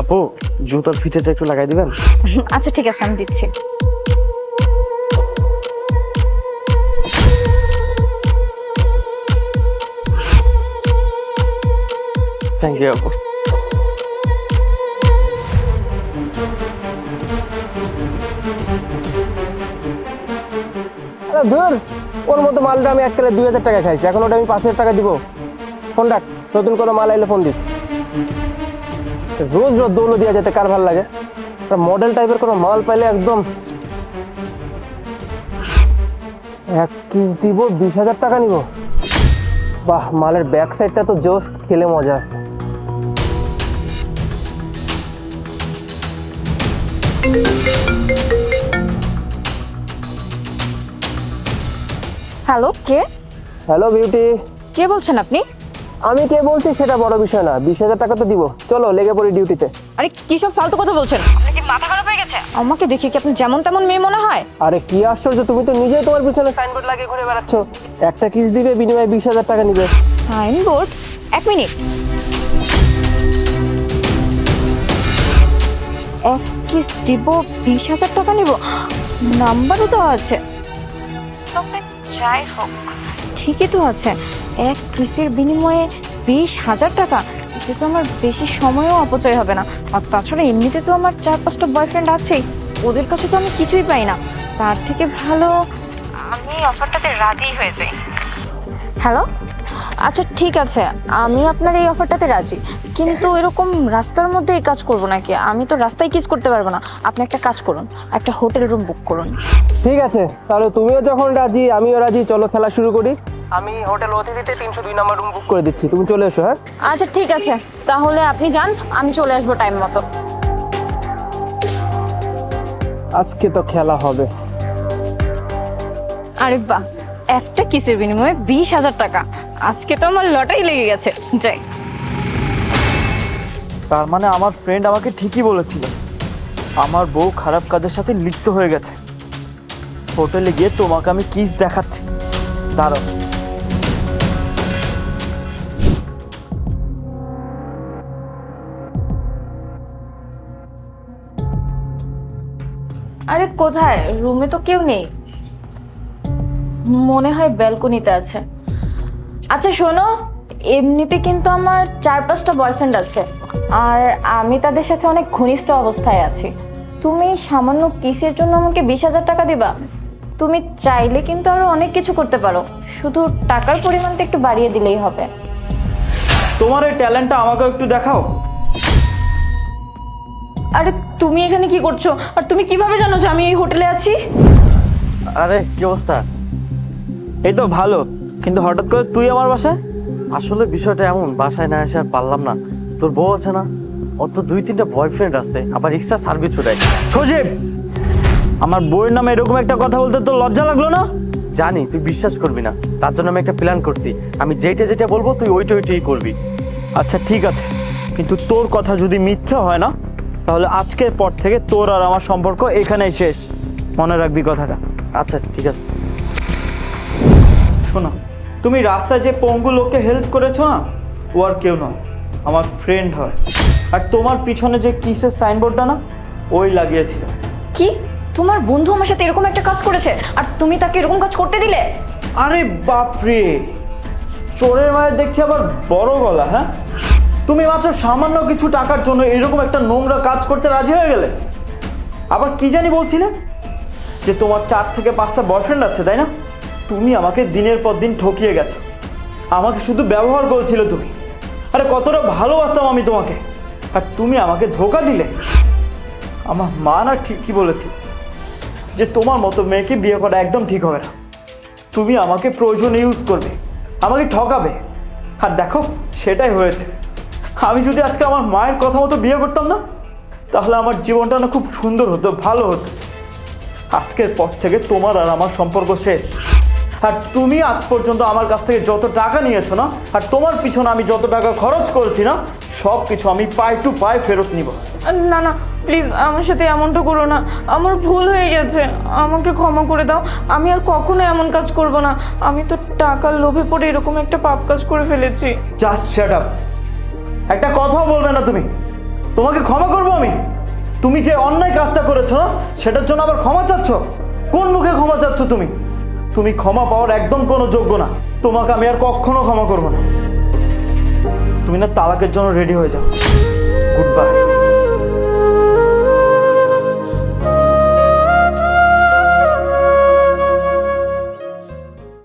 আপু জুতোর ফিতেটা একটু লাগাই দিবেন? আচ্ছা ঠিক আছে আমি দিচ্ছি। থ্যাংক ইউ আপু। আরে ধর ওর মতো মালটা আমি এক দুই হাজার টাকা খাইছি। এখন ওটা আমি পাঁচ হাজার টাকা দিব। ফোন রাখ নতুন কোনো মাল আইলে ফোন দিস। রোজ রোজ দৌড় দেওয়া যেতে কার ভালো লাগে? মডেল টাইপের কোনো মাল পাইলে একদম এক কিস দিব বিশ হাজার টাকা নিব। বাহ মালের ব্যাক সাইডটা তো জোস খেলে মজা। হ্যালো কে? হ্যালো বিউটি কে বলছেন আপনি? আমি কে বলছি সেটা বড় বিষয় না। বিশ হাজার টাকা তো দিব। চলো লেগে পড়ি ডিউটিতে আরে কি সব ফালতু কথা বলছেন? আপনার কি মাথা খারাপ হয়ে গেছে? আমাকে দেখে কি আপনি যেমন তেমন মেয়ে মনে হয়? আরে কি আশ্চর্য তুমি তো নিজেই তোমার পিছনে সাইনবোর্ড লাগিয়ে ঘুরে বেড়াচ্ছ। একটা কিস দিবে বিনিময়ে বিশ হাজার টাকা নিবে। সাইনবোর্ড এক মিনিট। এক কিস দিব বিশ হাজার টাকা নিব। নাম্বারও তো আছে। তবে যাই হোক। ঠিকই তো আছে। এক কিসের বিনিময়ে বিশ হাজার টাকা, এতে তো আমার বেশি সময়ও অপচয় হবে না। আর তাছাড়া এমনিতে তো আমার চার পাঁচটা বয়ফ্রেন্ড আছেই, ওদের কাছে তো আমি কিছুই পাই না। তার থেকে ভালো আমি অফারটাতে রাজি হয়ে যাই। হ্যালো আচ্ছা ঠিক আছে। আমি আপনার এই অফারটাতে রাজি। কিন্তু এরকম রাস্তার মধ্যে এই কাজ করব নাকি? আমি তো রাস্তায় কিস করতে পারব না। আপনি একটা কাজ করুন, একটা হোটেল রুম বুক করুন। ঠিক আছে, তাহলে তুমিও যখন রাজি, আমিও রাজি, চলো খেলা শুরু করি। আমি হোটেল অতিথিতে তিনশো দুই নাম্বার রুম বুক করে দিচ্ছি। তুমি চলে এসো হ্যাঁ? আচ্ছা ঠিক আছে। তাহলে আপনি যান আমি চলে আসব টাইম মতো। আজকে তো খেলা হবে। আরে বাহ একটা কিসের বিনিময়ে বিশ হাজার টাকা? আজকে তো আমার লটারি লেগে গেছে। যাই। তার মানে আমার ফ্রেন্ড আমাকে ঠিকই বলেছিল। আমার বউ খারাপ কাজের সাথে লিপ্ত হয়ে গেছে। হোটেলে গিয়ে তোমাকে আমি কিস দেখাচ্ছি। দাঁড়াও। আরে কোথায়? রুমে তো কেউ নেই। মনে হয় ব্যালকনিতে আছে। আচ্ছা শোনো, এমনিতে কিন্তু আমার চার পাঁচটা বয়ফ্রেন্ড আছে। আর আমি তাদের সাথে অনেক ঘনিষ্ঠ অবস্থায় আছি। তুমি সামান্য কিসের জন্য আমাকে বিশ হাজার টাকা দিবা? তুমি চাইলে কিন্তু আরও অনেক কিছু করতে পারো। শুধু টাকার পরিমাণটা একটু বাড়িয়ে দিলেই হবে। তোমার এই ট্যালেন্টটা আমাকে একটু দেখাও। আরে তুমি এখানে কি করছ? আর তুমি কীভাবে জানো যে আমি এই হোটেলে আছি? আরে, কি অবস্থা? এই তো ভালো, কিন্তু হঠাৎ করে তুই আমার বাসায়? আসলে বিষয়টা এমন, বাসায় না এসে আর পারলাম না। তোর বউ আছে না? ওর তো দুই তিনটা বয়ফ্রেন্ড আছে, আবার এক্সট্রা সার্ভিস দেয় সজীব, আমার বউয়ের নামে এরকম একটা কথা বলতে তোর লজ্জা লাগল না? জানি, তুই বিশ্বাস করবি না। তার জন্য আমি একটা প্ল্যান করছি। আমি যেটা যেটা বলব, তুই ওইটা ওইটাই করবি। আচ্ছা ঠিক আছে। কিন্তু তোর কথা যদি মিথ্যে হয় না তাহলে আজকের পর থেকে তোর আর আমার সম্পর্ক এখানেই শেষ। মনে রাখবি কথাটা। আচ্ছা ঠিক আছে। শোনো তুমি রাস্তায় যে পঙ্গু লোককে হেল্প করেছ না ও আর কেউ নয় আমার ফ্রেন্ড হয়। আর তোমার পিছনে যে কিসের সাইনবোর্ডটা না ওই লাগিয়েছিল। কি? তোমার বন্ধু আমার সাথে এরকম একটা কাজ করেছে আর তুমি তাকে এরকম কাজ করতে দিলে? আরে বাপরে! চোরের মায়ের দেখছি আবার বড় গলা হ্যাঁ? তুমি মাত্র সামান্য কিছু টাকার জন্য এরকম একটা নোংরা কাজ করতে রাজি হয়ে গেলে? আবার কি জানি বলছিলে? যে তোমার চার থেকে পাঁচটা বয়ফ্রেন্ড আছে, তাই না? তুমি আমাকে দিনের পর দিন ঠকিয়ে গেছো। আমাকে শুধু ব্যবহার করেছিল তুমি। আরে কতটা ভালোবাসতাম আমি তোমাকে। আর তুমি আমাকে ধোকা দিলে। আমার মা না ঠিকই বলেছে যে তোমার মতো মেয়েকে বিয়ে করা একদম ঠিক হবে না। তুমি আমাকে প্রয়োজনে ইউজ করবে, আমাকে ঠকাবে। আর দেখো, সেটাই হয়েছে। আমি যদি আজকে আমার মায়ের কথা মতো বিয়ে করতাম না তাহলে আমার জীবনটা না খুব সুন্দর হতো ভালো হতো। আজকের পর থেকে তোমার আর আমার সম্পর্ক শেষ। আর তুমি আজ পর্যন্ত আমার কাছ থেকে যত টাকা নিয়েছো না আর তোমার পিছনে আমি যত টাকা খরচ করেছি না সব কিছু আমি পাই টু পাই ফেরত নিব। না না প্লিজ আমার সাথে এমনটা করো না। আমার ভুল হয়ে গেছে। আমাকে ক্ষমা করে দাও। আমি আর কখনো এমন কাজ করব না। আমি তো টাকার লোভে পড়ে এরকম একটা পাপ কাজ করে ফেলেছি। জাস্ট শ্যাট আপ একটা কথাও বলবে না তুমি। তোমাকে ক্ষমা করব আমি। তুমি যে অন্যায় কাজটা করেছ সেটার জন্য আবার ক্ষমা চাচ্ছ? কোন মুখে ক্ষমা চাচ্ছ তুমি? তুমি ক্ষমা পাওয়ার একদম কোনো যোগ্য না। তোমাকে আমি আর কখনো ক্ষমা করব না। তুমি না তালাকের জন্য রেডি হয়ে যাও। Good bye